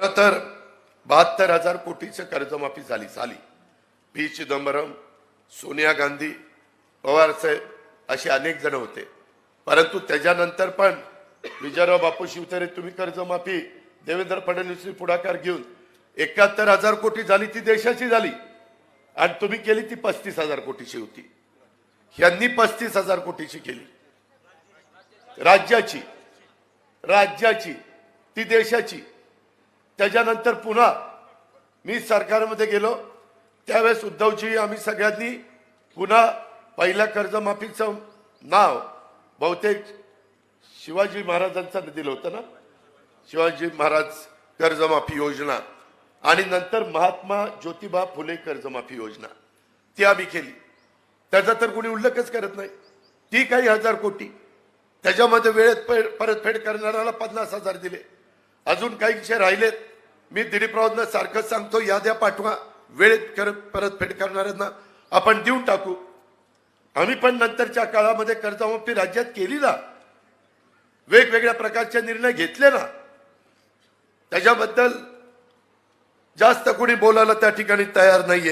खरं तर बहात्तर हजार कोटीचं कर्जमाफी झाली झाली. पी. चिदंबरम सोनिया गांधी पवार साहेब असे अनेक जण होते. परंतु त्याच्यानंतर पण विजयराव बापू शिवतरे तुम्ही कर्जमाफी देवेंद्र फडणवीस पुढाकार घेऊन एकाहत्तर हजार कोटी झाली ती देशाची झाली. आणि तुम्ही केली ती पस्तीस हजार कोटीची होती. यांनी पस्तीस हजार कोटीची केली. राज्याची राज्याची ती देशाची. त्याच्यानंतर पुन्हा मी सरकारमध्ये गेलो. त्यावेळेस उद्धवजी आम्ही सगळ्यांनी पुन्हा पहिल्या कर्जमाफीचं नाव बहुतेक शिवाजी महाराजांचं दिलं होतं ना? शिवाजी महाराज कर्जमाफी योजना आणि नंतर महात्मा ज्योतिबा फुले कर्जमाफी योजना. ती आम्ही केली. त्याचा तर कोणी उल्लेखच करत नाही. ती काही हजार कोटी. त्याच्यामध्ये वेळेत पे- परतफेड करणाऱ्याला पन्नास हजार दिले. अजून काही विषय राहिलेत. मी दिलीपरावांना सारखं सांगतो याद्या पाठवा. वेळेत कर परतफेड करणाऱ्यांना आपण देऊन टाकू. आम्ही पण नंतरच्या काळामध्ये कर्जमाफी राज्यात केली ना वेगवेगळ्या प्रकारचे निर्णय घेतले ना त्याच्याबद्दल जास्त कोणी बोलायला त्या ठिकाणी तयार नाहीये.